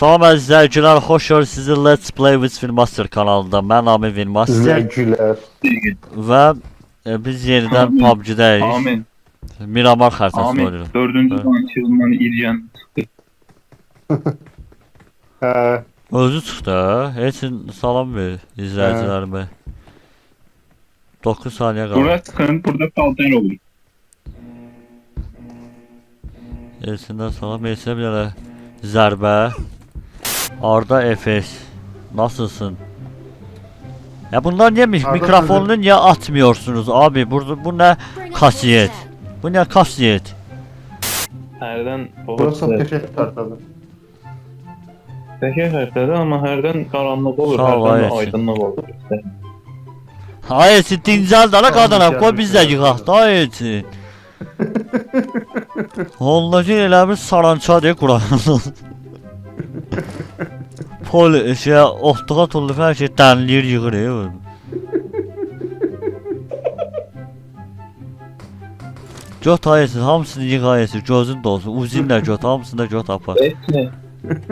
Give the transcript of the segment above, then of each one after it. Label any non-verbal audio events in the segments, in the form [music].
Salam əzizləyicilər, xoş gördük sizi Let's Play with Filmaster kanalında. Mən Amin Filmaster Zəngülər. və e, biz yenidən Amin. PUBG-dəyik. Amin. Miramar xəritəsi Amin. oynayırıq. Dördüncü çığırmanı İlyan. Hə. Özü çıxdı? Heç salam ver izləyicilərimə. 9 saniyə qaldı. Buraya sıkın, burada kalter olur. Elsindən salam, Elsinə bir dənə zərbə. Arda Efes. Nasılsın? Ya bunlar niye mik- Arda mikrofonunu niye atmıyorsunuz abi? Burada bu ne kasiyet? Bu ne kasiyet? Hərdən Burası qəşəng tartadır. Təkər hərfləri, amma hərdən qaranlıq olur, hərdən aydınlıq olur. Hayır dincel dana qadanam. Tamam, Qoy biz də yığaq da hayır. Ondakı elə bir sarança deyə Quran. Pol şey otluğa tullu hər şey dənləyir yığır. ya. Göt ayısı hamısını yığ ayısı gözün dolsun uzinlə göt hamısını da göt apar. Etni.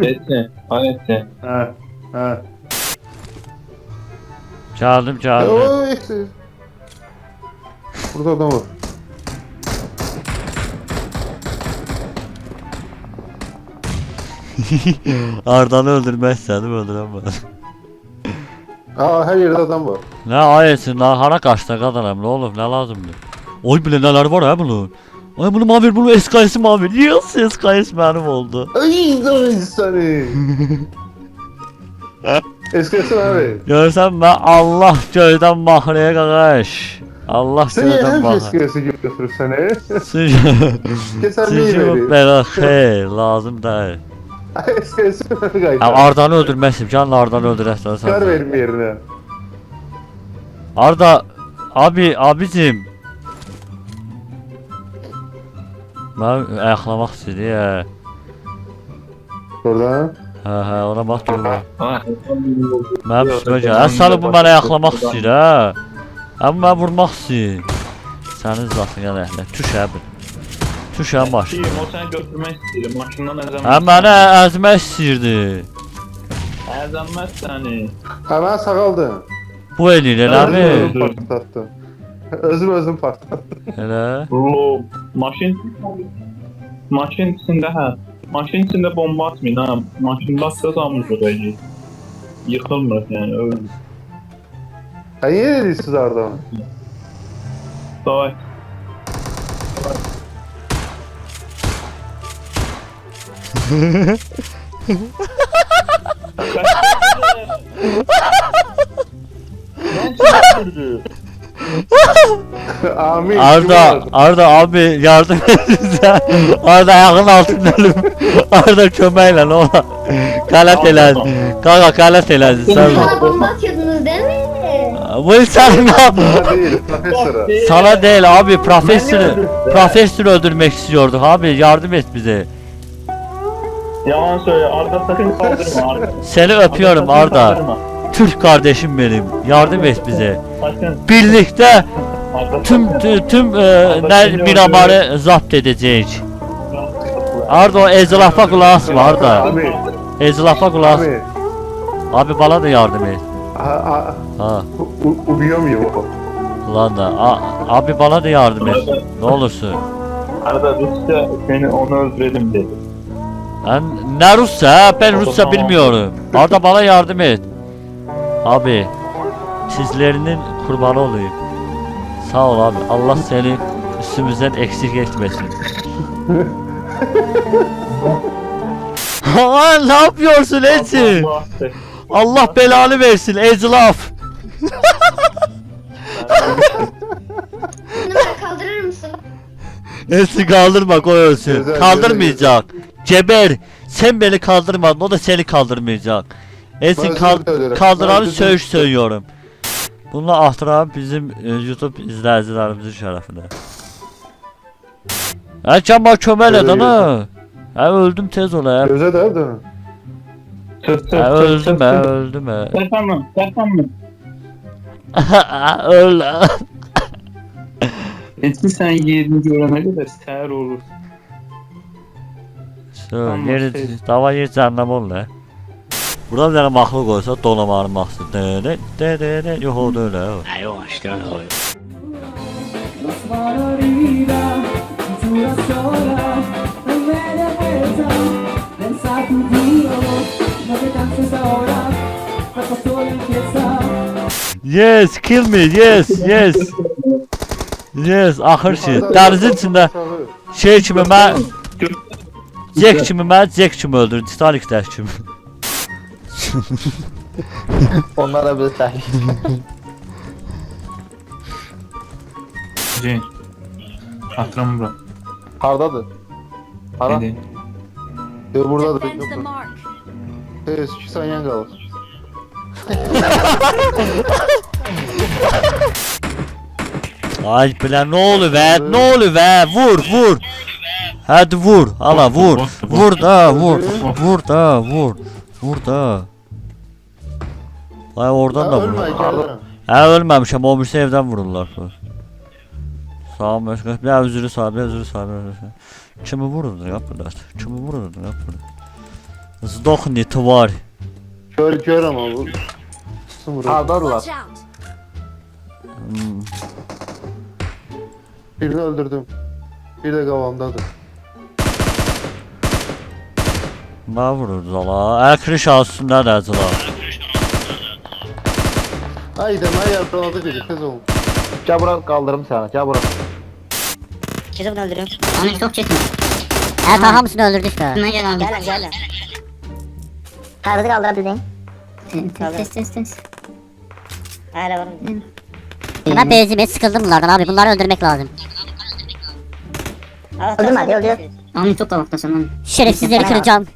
Etni. Ayetni. Hə. Hə. Gəldim gəldim. O, eksi. Burada adam var. [laughs] Ardanı öldürmək istədim öldürəmədim. Aa, hər yerdə adam var. Nə ayəsin lan hara qaçdı qadanam nə olub nə lazımdır? Oy bilə nələr var ha bunun. Ay bunu mavir bunu SKS mavir. Yes SKS mənim oldu. Ay, ay səni. Eskisi abi. Görsən mən Allah göydən baxıraya qaqaş. Allah Sen niye göydən hem baxır. eskisi götürüp seni? Bu vereyim? belə xeyr lazım deyil. Eskisi beni Ya. Ardanı öldürməsin. Can Ardanı öldürəsən Çıkar sən. verim yerine. Arda abi abicim. Mən ayaqlamaq istəyir ya. Oradan. Hə hə ona bax. Ha, Mənim üstümə gəl. Əslən bu mənə yaxlamaq istəyir hə. Amma mən vurmaq istəyir. Sənin zatına rəhmət. Tuş əbi. Tuş əm baş. Şeyim, o səni götürmək istəyir. Maşından əzəmət. Hə mənə əzmək istəyirdi. Əzəmət səni. Hemen sağaldın. Bu eləyir eləmi? [laughs] Özüm özüm patlattım. Özüm özüm patlattım. Elə. O maşın maşın içində hə. Maşın içində bomba atmayın ha. Maşında atsa zamır orayı. Yıkılmır yani öyle. Ha niye dediysiniz Ardahan? Davay. Amin. Arda, Arda abi yardım et bize. Arda ayağın altında ölüm. Arda nə ola. Elədin. Qaqa qələt elədin sən. Bana bomba atıyordunuz değil mi? Bu sən nə Sana değil. Sana değil abi profesörü profesörü öldürmek istiyorduk abi yardım et bize. Yalan söyle Arda sakın [laughs] kaldırma Arda. Seni öpüyorum Arda. kaldırma. Türk kardeşim benim. Yardım et bize. Sakın. Birlikte Arda tüm sakın. tüm, tüm e, Miramar'ı zapt edeceğiz. Arda o ezlafa kulak asma Arda. Abi. Ezlafa kulak asma. Abi. Abi bana da yardım et. Ha, ha, Ha. u- u- ubiyom yok. Ulan da abi bana da yardım et. Ne olursun. Arda Rusya seni onu öldürelim dedi. Ben ne Rusça ha? Ben Rusça bilmiyorum. Arda bana yardım et. Abi sizlerinin kurbanı olayım. Sağ ol abi. Allah seni üstümüzden eksik etmesin. [laughs] Aa, ne yapıyorsun Ezi? Allah belanı versin Ezlaf. Kaldırır mısın? Ezi kaldırma koy ölsün. Kaldırmayacak. Geber. Sen beni kaldırmadın o da seni kaldırmayacak. Ezi Ben kal Ben söğüş söylüyorum. Bununla ahtıram bizim e, YouTube izləyicilərimizin şərəfinə. Hə cəma kömək Öyle edin ha. Hə öldüm tez ol hə. Göze de öldüm tık hə tık. öldüm hə. Serkan Serkan mı? Öl. Etki sen yerini görene kadar səhər olur. Şöyle yeri şey- dava yer cəhənnəm ol hə. Bura bir dənə mahnı qoysa dolamarın mahnısı. De de de de de. Yox o da öyle. o. Los valorida, cintura sola, no me dé vuelta, pensar contigo, no te canses ahora, cuerpo solo empieza. Yes, kill me. Yes, yes. Yes, axır şey. Dənizin içində şey kimi mən Jack kimi mən Jack kimi öldürdü. Titanic'dəki kimi. Onlara bir təhrik. Cenk. Atıram bura. Hardadır? Hara? Nədir? Yo, buradadır. Defend the Yox. mark. Tez 2 saniyen qalır. Ay bilən nə olur və? Nə olur və? Vur, vur. Hadi vur. Ala vur. Vur da vur. Vur da vur. Vur da. Vay oradan da vurur. Ha ölmemişim. Olmuş şey evden vururlar. Sağ başka bir özürü sağ bir özürü sağ bir özürü. Kimi vururdu yapırlar. Kimi vururdu yapırlar. Zdokni tvar. Kör kör ama bu. Sağdarlar. Hmm. Birini öldürdüm. Bir de kavamdadır. Nə vururdu la? Əkri şahsında nədir la? Ay demək yarpaladı biri, tez olun. Gəl bura qaldırım səni, gəl bura. Sizi bunu öldürüyorum. Ahmet çok çekme. Evet hamısını öldürdük de. Hemen gel abi. Gelin gelin. Kağıdı kaldırabildin. Test test test. Hala var? Ben benzime sıkıldım bunlardan abi. Bunları öldürmek lazım. Öldürme hadi öldür. Ahmet çok kavaktasın lan. Şerefsizleri kıracağım.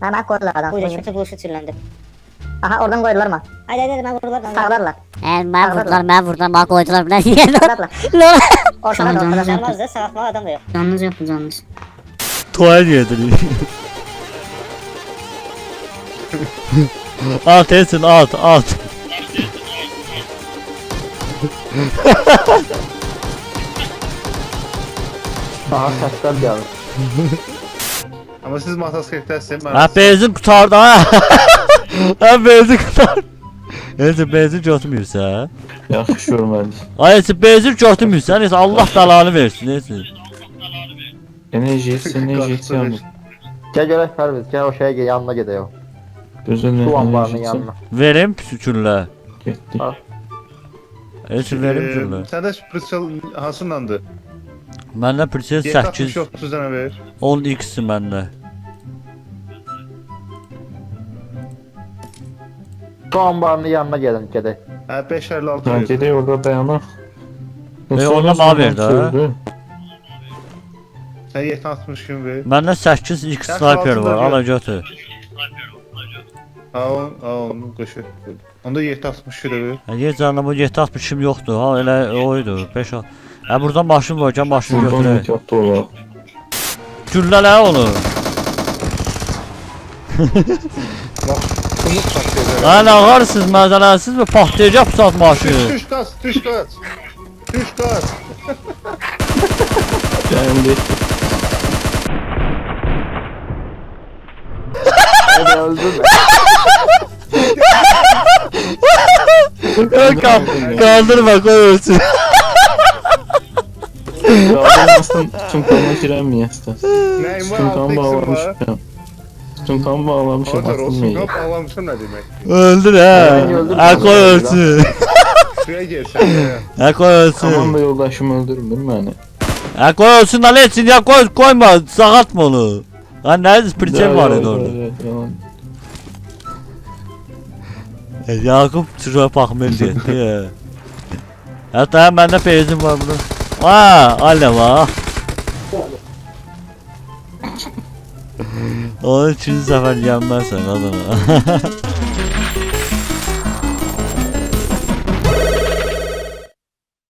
Hemen koydular adam. Buyurun şimdi bu ışık sürülendi. Aha oradan koydular mı? Hadi hadi hadi ben vurdular. Sağlarlar. He ben vurdular, ben vurdular, bana koydular. Ben Sağlarlar. Ortada da ortada. Canmaz da sağlatma adam da yok. Canınız yok canınız. Tuval yediriyor. [laughs] at etsin at at. Aha səslər gəlir. [laughs] Ama siz motosikletəsiniz. mən- Ha [laughs] benzin qutardı ha. ha benzin qutardı. Neyse benzin götürmürsə. Yaxşı görmədik. Ay neyse benzin götürmürsə. Neyse Allah belanı versin. Neyse. Enerji, enerji içəm. Gəl görək Pərviz, gəl o şeyə gel, yanına gedək o. Gözünlə Su enerji anbarının içəm. yanına. Verim sükürlə. Getdik. Heç verim sükürlə. Səndə pırçal hansındandır? Məndə pulçe 8 30 dənə ver. 10x məndə. Bu ambarın yanına gəlin gedək. Hə 5 50 6 ver. Gedək orada dayanaq. E, ona mənə ver də. Sən 760 gün ver. Məndə 8x sniper var, ala götür. Ha, on, ha, onu qoşu. Onda 760 ver. Hə, yer canım, bu 760 yoxdur. Ha, elə oydu. 5 50 Ha buradan başım varken başım Buradan götüre. et yaptı ola. Gülle la onu. Bak kumut patlayacak. Lan ağarsız məzələsiz və patlayacaq bu saat maşını. Tüş kaç, tüş kaç. Tüş kaç. Geldi. Hadi öldü mü? Kaldırma koy ölsün. Qaldırmasın, çunkanına girəməyəsən. Nəyim var? Çunkan 6 x'im var. bağlamışam. Çunkan bağlamışam, Otar olsun. atılmayın. Hop ağlamışım ne demek? Öldür Ben he. öldürdüm. Ha koy ölsün. Suya gelsen ya. Ha koy ölsün. Komanda yoldaşım öldürmür məni. Ha koy ölsün lan etsin ya koy koyma sakatma onu. Ha ne priçem var idi orada. Yalan. E, Yakup çocuğa bakmaya getdi ya. Hatta məndə peyzim var burada. Aa, alə var. Onun üçün səfər gəlməzsən adına.